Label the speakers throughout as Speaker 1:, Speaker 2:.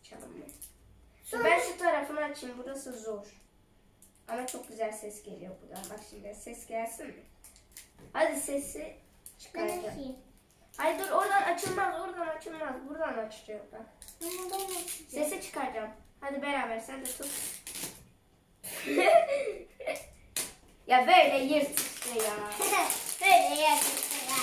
Speaker 1: Açalım
Speaker 2: mı?
Speaker 1: Sonra-
Speaker 2: Ben şu tarafını açayım. Burası zor. Ama çok güzel ses geliyor buradan. Bak şimdi ses gelsin mi? Hadi sesi çıkaracağım. Hayır dur oradan açılmaz. Oradan açılmaz. Buradan açılıyor. Bak. Sesi çıkaracağım. Hadi beraber sen de tut. ya böyle yırt işte ya.
Speaker 1: Böyle yapıyorsun ya.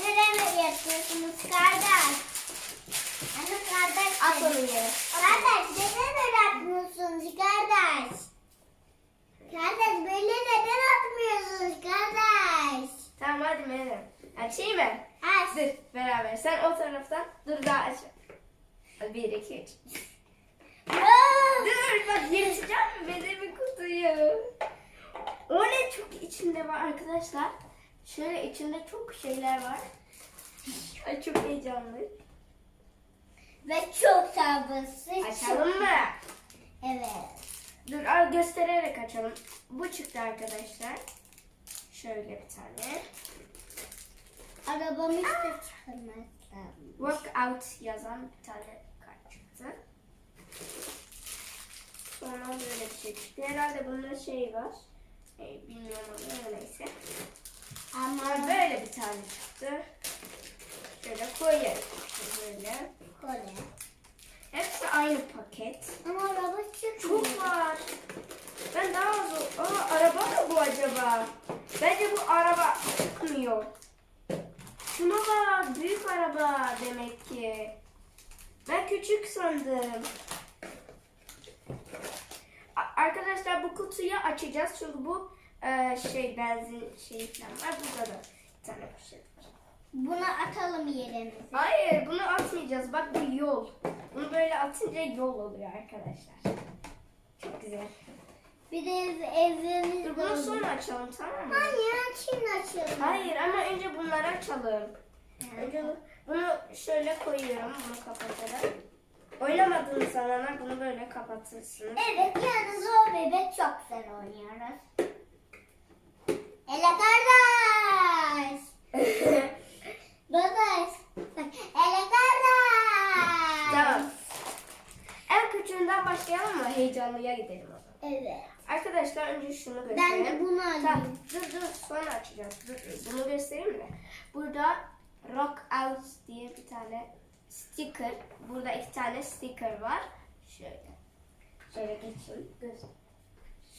Speaker 1: Neden yapıyorsunuz kardeş? Hani kardeş. Neden öyle atmıyorsunuz kardeş? Kardeş böyle neden atmıyorsunuz kardeş?
Speaker 2: Tamam hadi Meryem. Açayım mı?
Speaker 1: Aç.
Speaker 2: Dur beraber. Sen o taraftan. Dur daha aç. Bir iki üç. Dur bak yırtacağım bedemin kutuyu. O ne çok içinde var arkadaşlar. Şöyle içinde çok şeyler var. Ay çok heyecanlı.
Speaker 1: Ve çok sabırsız.
Speaker 2: Açalım mı?
Speaker 1: Evet.
Speaker 2: Dur al göstererek açalım. Bu çıktı arkadaşlar. Şöyle bir tane.
Speaker 1: Arabamı işte çıkarmak lazım.
Speaker 2: Walk out yazan bir tane kart çıktı. Sonra böyle bir şey çıktı. Herhalde bunda şey var. Ee, bilmiyorum ama neyse.
Speaker 1: Ama
Speaker 2: böyle bir tane çıktı. Şöyle işte Böyle.
Speaker 1: Kore.
Speaker 2: Hepsi aynı paket.
Speaker 1: Ama araba çıkmıyor.
Speaker 2: Çok var. Ben daha az... Aa, araba mı bu acaba? Bence bu araba çıkmıyor. Şuna bak. Büyük araba demek ki. Ben küçük sandım. Arkadaşlar bu kutuyu açacağız. Çünkü bu e, şey benzin şey falan var. Burada da bir tane poşet.
Speaker 1: Bunu atalım yerimize.
Speaker 2: Hayır bunu atmayacağız. Bak bu yol. Bunu böyle atınca yol oluyor arkadaşlar. Çok güzel.
Speaker 1: Bir de ev, evimiz
Speaker 2: Dur bunu sonra açalım tamam mı?
Speaker 1: Hayır şimdi açalım.
Speaker 2: Hayır ama önce bunları açalım. Önce bu- bunu şöyle koyuyorum. Bunu kapatalım. Oynamadığınız zamanlar bunu böyle kapatırsınız.
Speaker 1: Evet yani zor bebek çok güzel oynuyoruz. Ele kardeş. Kardeş. Ele kardeş.
Speaker 2: Tamam. En küçüğünden başlayalım mı? Heyecanlıya gidelim o zaman.
Speaker 1: Evet.
Speaker 2: Arkadaşlar önce şunu
Speaker 1: Ben
Speaker 2: göstereyim.
Speaker 1: de bunu
Speaker 2: Tamam.
Speaker 1: alayım.
Speaker 2: Dur dur sonra açacağız. Dur, dur. Bunu göstereyim mi? Burada Rock Out diye bir tane sticker. Burada iki tane sticker var. Şöyle. Şöyle geçeyim. Göz.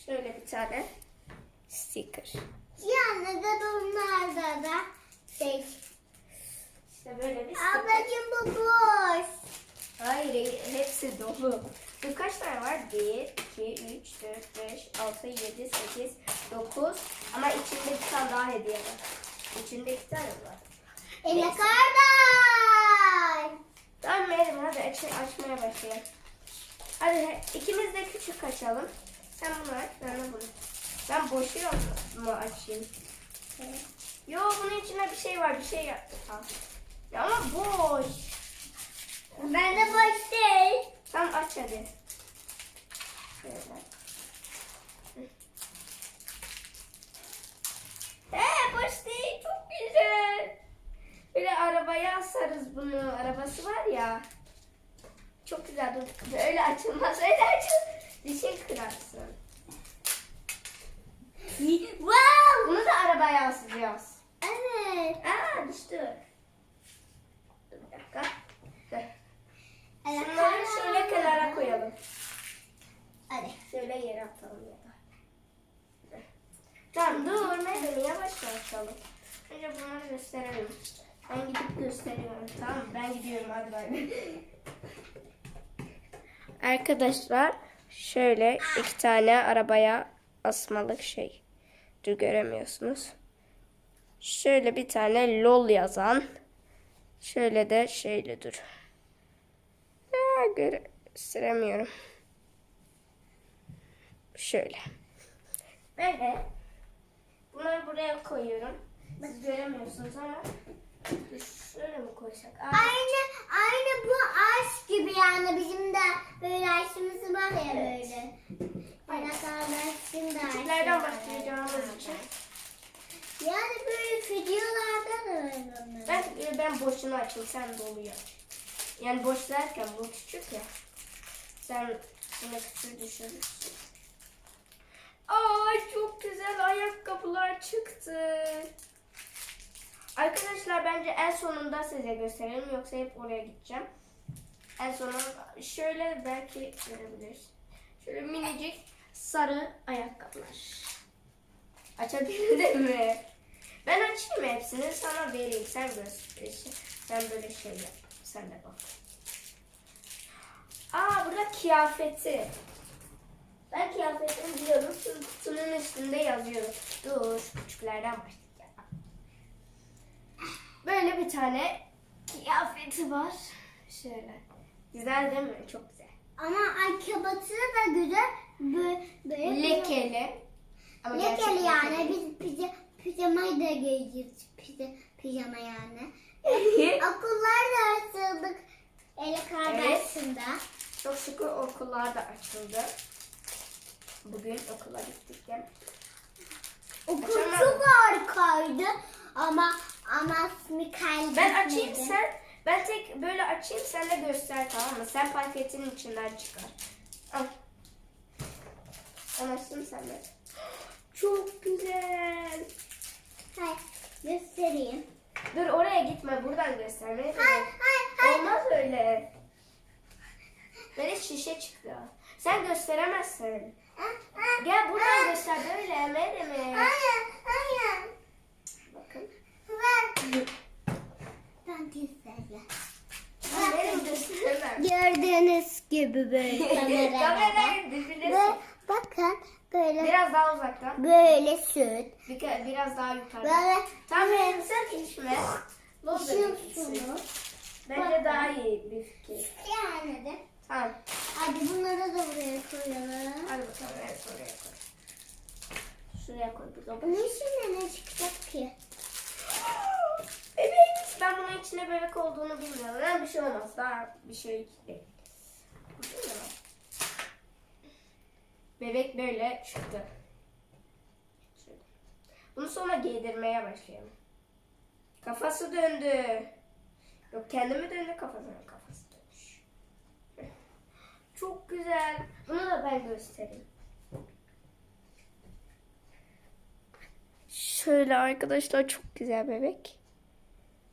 Speaker 2: Şöyle bir tane sticker.
Speaker 1: Yani de bunlarda da şey.
Speaker 2: İşte böyle bir.
Speaker 1: Ablacığım bu boş.
Speaker 2: Hayır hepsi dolu. Dur kaç tane var? 1, 2, 3, 4, 5, 6, 7, 8, 9. Ama içinde bir tane daha hediye var. İçinde iki tane var.
Speaker 1: Ele kardeş.
Speaker 2: Tamam Meryem hadi aç, açmaya başlayalım. Hadi ikimiz de küçük açalım. Sen bunu aç, ben de bunu. Ben boşuyor mu açayım? Yo bunun içinde bir şey var, bir şey yap. Tamam. Ya ama boş.
Speaker 1: Ben de boş değil.
Speaker 2: Tamam aç hadi. Şöyle. Ee boş değil, çok güzel. Böyle arabaya asarız bunu. Arabası var ya. Çok güzel. Dur. Böyle açılmaz. Öyle açıl. Dişin kırarsın.
Speaker 1: Wow.
Speaker 2: Bunu da arabaya asacağız.
Speaker 1: Evet.
Speaker 2: Aa düştü. Dakika. Şunları şöyle kenara koyalım.
Speaker 1: Hadi.
Speaker 2: Şöyle yere atalım ya da. Tamam dur Meryem yavaş açalım. Önce bunları gösterelim. Ben gidip gösteriyorum tamam mı? Ben gidiyorum hadi bay bay. Arkadaşlar şöyle iki tane arabaya asmalık şey. Dur göremiyorsunuz. Şöyle bir tane lol yazan. Şöyle de şeyle dur. Aa, gösteremiyorum. Şöyle. Böyle. Bunları buraya koyuyorum. Siz göremiyorsunuz ama şöyle mi koysak? Aa,
Speaker 1: Aynı aynı bu aş gibi yani bizim de böyle aşımız var ya böyle. Arakarlaşsın da.
Speaker 2: Küçüklerden başlayacağımız için.
Speaker 1: Yani böyle videolarda da öyle.
Speaker 2: Ben, ben boşuna açayım sen doluyu aç. Yani boş derken bu küçük ya. Sen yine küçüğü düşürürsün. Ay çok güzel ayakkabılar çıktı. Arkadaşlar bence en sonunda size gösterelim yoksa hep oraya gideceğim. En sonunda şöyle belki görebiliriz. Şöyle minicik sarı ayakkabılar. Açabildim mi? Ben açayım hepsini sana vereyim. Sen göster. Sen böyle şey yap. Sen de bak. Aa burada kıyafeti. Ben kıyafetini biliyorum. Kutunun üstünde yazıyor. Dur küçüklerden başlayacağım. Böyle bir tane kıyafeti var. Şöyle. Güzel değil mi? Çok güzel.
Speaker 1: Ama ayakkabısı da güzel. Böyle, böyle
Speaker 2: Lekeli. Ama
Speaker 1: Lekeli yani. Biz pija, pijamayı da giyeceğiz. Pija, pijama yani. Okullar da açıldık. Eli kardeşinde.
Speaker 2: Çok şükür okullar da açıldı. Bugün okula gittik ya.
Speaker 1: Okul
Speaker 2: Açamam.
Speaker 1: çok harikaydı. Ama ama Mikael
Speaker 2: Ben açayım sen. Ben tek böyle açayım sen de göster tamam mı? Sen paketin içinden çıkar. Al. Açtım sen de. Çok güzel.
Speaker 1: Hayır, göstereyim.
Speaker 2: Dur oraya gitme buradan göstermeye
Speaker 1: Hayır, hayır, hayır.
Speaker 2: Olmaz öyle. Böyle şişe çıktı. Sen gösteremezsin. Gel buradan göster böyle Meri mi?
Speaker 1: Hayır, hayır.
Speaker 2: Bakın.
Speaker 1: Ver. Ben.
Speaker 2: Benim gösteremem.
Speaker 1: Gördüğünüz gibi böyle kamerada.
Speaker 2: Kamerayı
Speaker 1: Ve bakın böyle
Speaker 2: Biraz daha uzaktan.
Speaker 1: böyle süt.
Speaker 2: Bir biraz daha yukarı.
Speaker 1: Böyle
Speaker 2: Tamam benim sen içme.
Speaker 1: Düşüyorsunuz.
Speaker 2: içsin. Bence daha iyi bir fikir.
Speaker 1: yani de.
Speaker 2: Tamam.
Speaker 1: Hadi bunları da buraya koyalım.
Speaker 2: Hadi bakalım evet oraya koy. Şuraya koy. Burada
Speaker 1: Bunun içinde ne çıkacak ki?
Speaker 2: Bebek. Ben bunun içinde bebek olduğunu bilmiyorum. Bir şey olmaz. Daha bir şey değil. Mi? Bebek böyle çıktı. Bunu sonra giydirmeye başlayalım. Kafası döndü. Yok kendimi döndü kafasına kafası dönmüş. Çok güzel. Bunu da ben göstereyim. Şöyle arkadaşlar çok güzel bebek.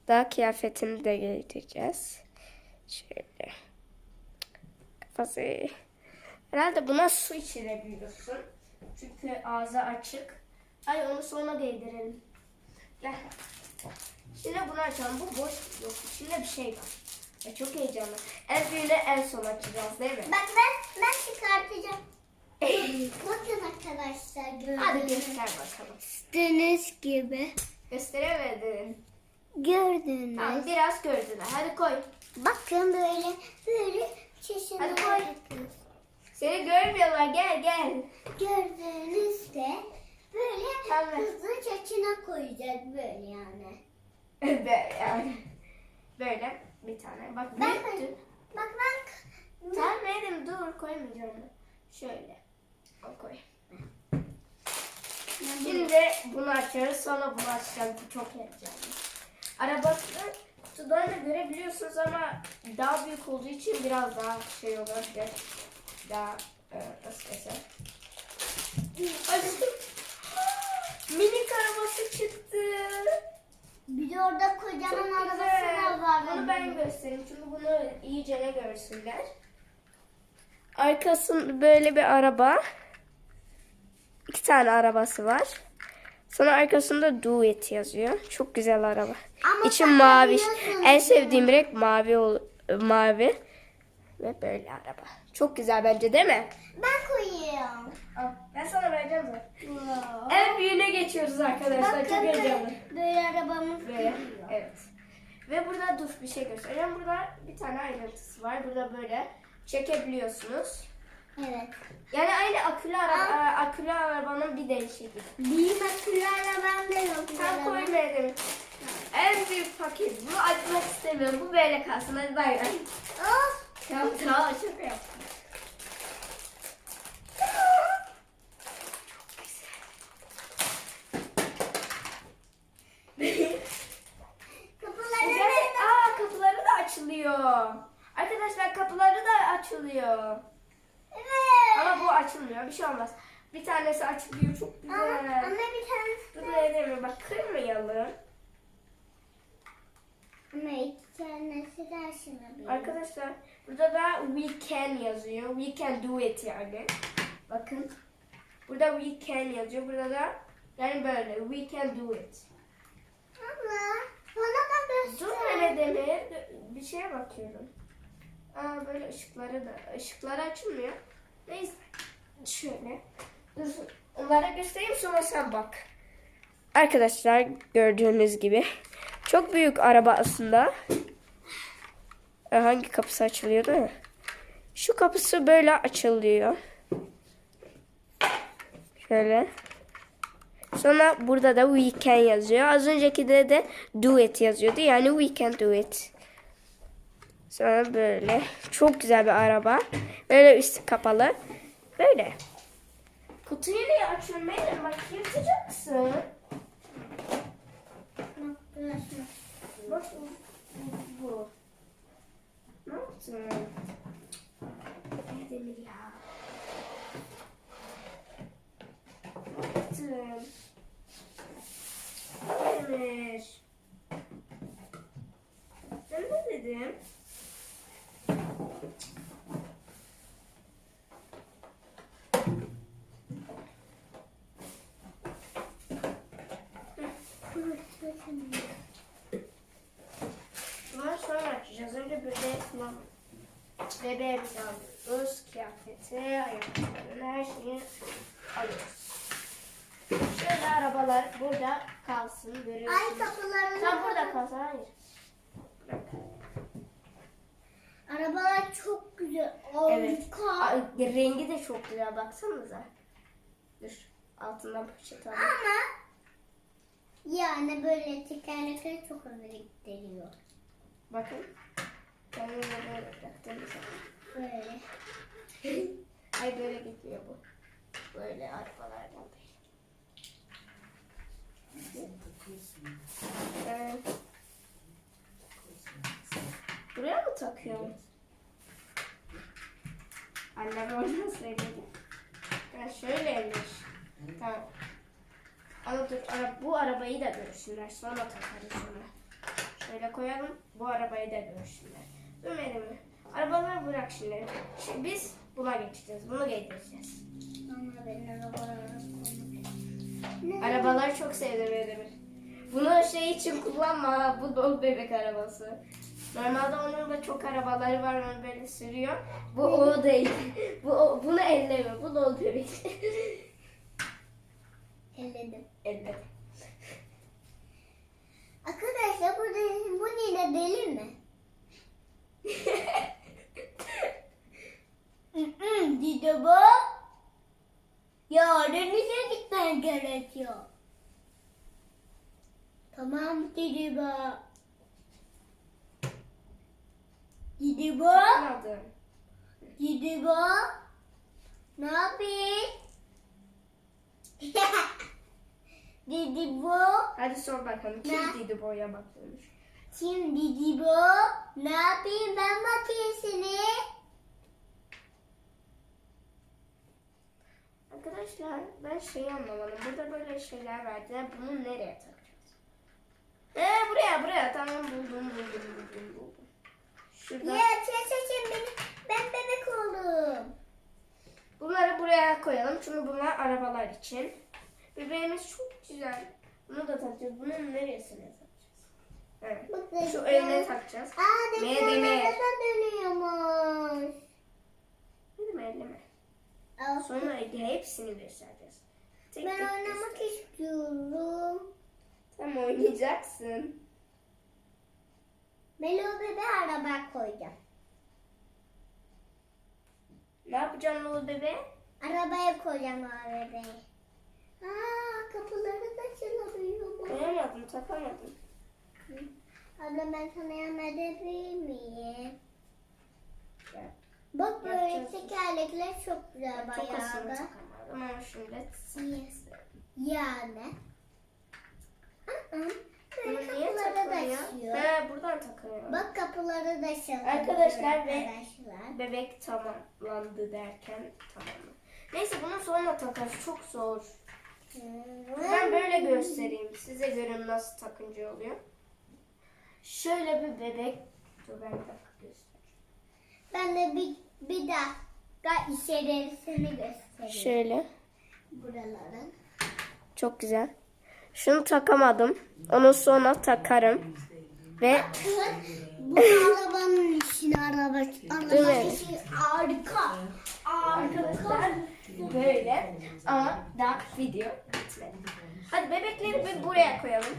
Speaker 2: Daha kıyafetini de giydireceğiz. Şöyle. Kafası. Herhalde buna su içirebiliyorsun. Çünkü ağzı açık. Ay onu sonra giydirelim. Gel. Şimdi bunu açalım. Bu boş yok. İçinde bir şey var. Ya çok heyecanlı. En büyüğünü en son açacağız değil mi?
Speaker 1: Bak ben ben çıkartacağım. Bakın arkadaşlar gördüğünüz.
Speaker 2: Hadi göster bakalım.
Speaker 1: Gördüğünüz gibi.
Speaker 2: Gösteremedin.
Speaker 1: Gördüğünüz.
Speaker 2: Tamam biraz gördüler. Hadi koy.
Speaker 1: Bakın böyle böyle çeşitli.
Speaker 2: Hadi koy. Seni görmüyorlar. Gel gel.
Speaker 1: Gördüğünüzde böyle
Speaker 2: Tamam.
Speaker 1: hızlıca içine koyacağız böyle yani.
Speaker 2: Böyle yani. Böyle bir tane. Bak
Speaker 1: Ben
Speaker 2: büyüktü.
Speaker 1: Bak bak.
Speaker 2: Tamam dedim dur koymayacağım. Şöyle. Al koy. Şimdi bunu açıyoruz sonra bunu açacağım. Bu çok heyecanlı. Arabasını kutudan da görebiliyorsunuz ama daha büyük olduğu için biraz daha şey olabilir. Daha e, nasıl desem. Minik arabası çıktı.
Speaker 1: Bir de orada
Speaker 2: Çok
Speaker 1: kocaman
Speaker 2: güzel.
Speaker 1: arabası da var.
Speaker 2: Bunu ben göstereyim çünkü bunu iyice ne görsünler. Arkasında böyle bir araba. İki tane arabası var. Sonra arkasında Duet yazıyor. Çok güzel araba.
Speaker 1: Ama
Speaker 2: İçi mavi. En sevdiğim renk mavi ol- mavi. Ve böyle araba. Çok güzel bence değil mi?
Speaker 1: Ben koyuyorum.
Speaker 2: Al, Ben sana vereceğim zaten. En büyüğüne geçiyoruz arkadaşlar. Çok heyecanlı.
Speaker 1: böyle, arabamız
Speaker 2: Böyle.
Speaker 1: geliyor.
Speaker 2: Evet. Ve burada dur bir şey göstereceğim. Burada bir tane ayrıntısı var. Burada böyle çekebiliyorsunuz.
Speaker 1: Evet.
Speaker 2: Yani aynı akülü araba, akülü arabanın bir değişiği.
Speaker 1: Benim akülü arabam da yok.
Speaker 2: Sen koymadım. En büyük paket. Bunu açmak istemiyorum. Bu böyle kalsın. Hadi bay bay.
Speaker 1: Of.
Speaker 2: Tamam tamam şaka yaptım. Çok güzel. kapıları kapıları da açılıyor.
Speaker 1: Arkadaşlar
Speaker 2: kapıları
Speaker 1: da açılıyor. Evet.
Speaker 2: Ama bu açılmıyor. Bir şey
Speaker 1: olmaz. Bir tanesi açılıyor. Çok
Speaker 2: Arkadaşlar burada da we can yazıyor. We can do it yani. Bakın. Burada we can yazıyor. Burada da yani böyle we can do it.
Speaker 1: Abla bana da göster.
Speaker 2: Dur demir. Bir şeye bakıyorum. Aa böyle ışıkları da ışıkları açılmıyor. Neyse. Şöyle. Dur onlara göstereyim sonra sen bak. Arkadaşlar gördüğünüz gibi çok büyük araba aslında. E, Hangi kapısı açılıyor değil mi? Şu kapısı böyle açılıyor. Şöyle. Sonra burada da we can yazıyor. Az önceki de de do it yazıyordu. Yani we can do it. Sonra böyle. Çok güzel bir araba. Böyle üstü kapalı. Böyle. Kutuyu niye açıyorsun Meryem? Bak yırtacaksın. Bak bu. Bu. Ne yaptın? Ne demir ya? Ne yaptın? Demir. Ben ne dedim? Bunları sonra açacağız. Önce bebeğe falan bebeğimizi alıyoruz. Kıyafeti, ayakkabılarını, her şeyi alıyoruz. Şöyle arabalar burada kalsın.
Speaker 1: Ay
Speaker 2: Görüyorsunuz.
Speaker 1: kapılarını
Speaker 2: Tam burada kalsın. Hayır.
Speaker 1: Arabalar çok güzel.
Speaker 2: Evet. Ay, rengi de çok güzel. Baksanıza. Dur. Altından poşet alayım.
Speaker 1: Ama yani böyle tekerlekler çok gidiyor.
Speaker 2: Bakın. Ben yine böyle bıraktığım zaman.
Speaker 1: Böyle.
Speaker 2: Ay böyle gitmiyor bu. Böyle arabalardan değil. Ee, buraya mı takıyorsun? Annem oradan söyledi. Ben şöyleymiş. Tamam. Ama dur ara, bu arabayı da görsünler. Sonra takarız onu. Şöyle koyalım. Bu arabayı da görsünler. Mı? Arabaları bırak şimdi. Şimdi biz buna geçeceğiz. Bunu getireceğiz.
Speaker 1: Ama ben arabalara koymak
Speaker 2: Arabaları çok sevdim Edemir. Bunu şey için kullanma. Bu dolu bebek arabası. Normalde onun da çok arabaları var. Onu böyle sürüyor. Bu o değil. Bu o, bunu elleme. Bu dolu bebek.
Speaker 1: Elledim.
Speaker 2: Elle.
Speaker 1: Arkadaşlar bu, de, bu yine deli mi? Didi bu. Ya denize gitmen gerekiyor.
Speaker 2: Anladım.
Speaker 1: Didi bu. Ne yapayım? Didi bu.
Speaker 2: Hadi sor bakalım.
Speaker 1: Ne?
Speaker 2: Kim dedi boya bakıyormuş.
Speaker 1: Şimdi Dibo, ne yapayım ben makinesini?
Speaker 2: Arkadaşlar ben şeyi anlamadım. Burada böyle şeyler verdiler. Bunu nereye takacağız? Ee buraya buraya. Tamam buldum buldum buldum buldum. Şurada.
Speaker 1: Ya seçin beni, ben bebek oldum.
Speaker 2: Bunları buraya koyalım. Çünkü bunlar arabalar için. Bebeğimiz çok güzel. Bunu da takacağız. Bunun neresine takacağız? Evet.
Speaker 1: Bak
Speaker 2: Şu önüne takacağız.
Speaker 1: Aa
Speaker 2: demek?
Speaker 1: da dönüyormuş.
Speaker 2: Elleme elleme. Sonra hepsini göstereceğiz. Tek
Speaker 1: Ben
Speaker 2: tek
Speaker 1: oynamak
Speaker 2: göster.
Speaker 1: istiyorum.
Speaker 2: Tamam oynayacaksın.
Speaker 1: Ben o bebe araba koyacağım.
Speaker 2: Ne yapacaksın o bebeğe?
Speaker 1: Arabaya koyacağım o bebeği. Aa kapıları da açılabiliyor.
Speaker 2: Koyamadım, takamadım.
Speaker 1: Abla ben sana yardım edebilir miyim?
Speaker 2: Gel.
Speaker 1: Bak böyle tekerlekler çok güzel
Speaker 2: Çok
Speaker 1: bayağı da.
Speaker 2: takamadım ama şimdi
Speaker 1: Yani.
Speaker 2: Bunu niye takılıyor? He buradan takıyorum.
Speaker 1: Bak kapıları da açıyor.
Speaker 2: Arkadaşlar ve-
Speaker 1: Arkadaşlar.
Speaker 2: Bebek tamamlandı derken tamam. Neyse bunu sonra takarız. Çok zor. Ben böyle göstereyim. Size görün nasıl takınca oluyor. Şöyle bir bebek. Dur ben bir dakika göstereyim.
Speaker 1: Ben de bir, bir dakika içerisini göstereyim.
Speaker 2: Şöyle.
Speaker 1: Buraların.
Speaker 2: Çok güzel. Şunu takamadım. Onu sonra takarım. Ve
Speaker 1: Bu arabanın içine araba. Araba
Speaker 2: Evet.
Speaker 1: içi harika.
Speaker 2: arkadaşlar böyle ama daha video bitmedi. Hadi bebekleri bir buraya koyalım.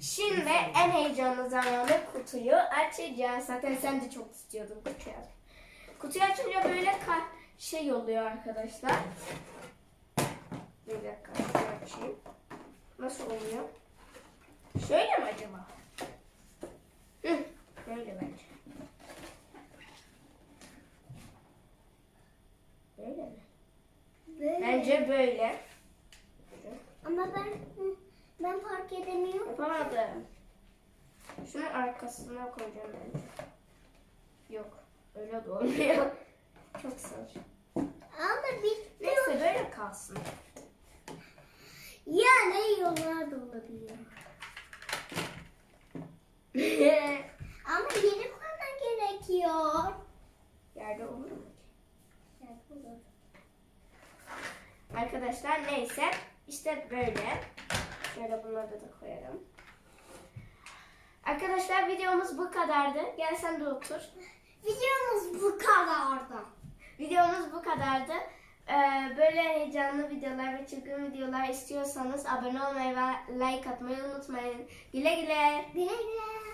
Speaker 2: Şimdi en heyecanlı zamanı kutuyu açacağız. Zaten sen de çok istiyordun kutuyu. Kutuyu açınca böyle ka- şey oluyor arkadaşlar. Bir dakika şunu açayım. Nasıl oluyor? Şöyle mi acaba? Hı, böyle bence. Böyle mi?
Speaker 1: Böyle.
Speaker 2: Bence böyle.
Speaker 1: Ama ben ben fark edemiyorum.
Speaker 2: Yapamadım. Şunu arkasına koyacağım bence. Yok. Öyle de olmuyor. Çok zor.
Speaker 1: Ama bitti.
Speaker 2: Neyse böyle kalsın.
Speaker 1: Yani yollar da olabiliyor. Ama yeni koyman gerekiyor.
Speaker 2: Yerde olur mu?
Speaker 1: Evet, olur.
Speaker 2: Arkadaşlar neyse. işte böyle. Şöyle bunları da koyarım. Arkadaşlar videomuz bu kadardı. Gel sen de otur.
Speaker 1: Videomuz bu kadardı.
Speaker 2: Videomuz bu kadardı. Ee, böyle heyecanlı videolar ve çılgın videolar istiyorsanız abone olmayı ve like atmayı unutmayın. Güle güle.
Speaker 1: Güle güle.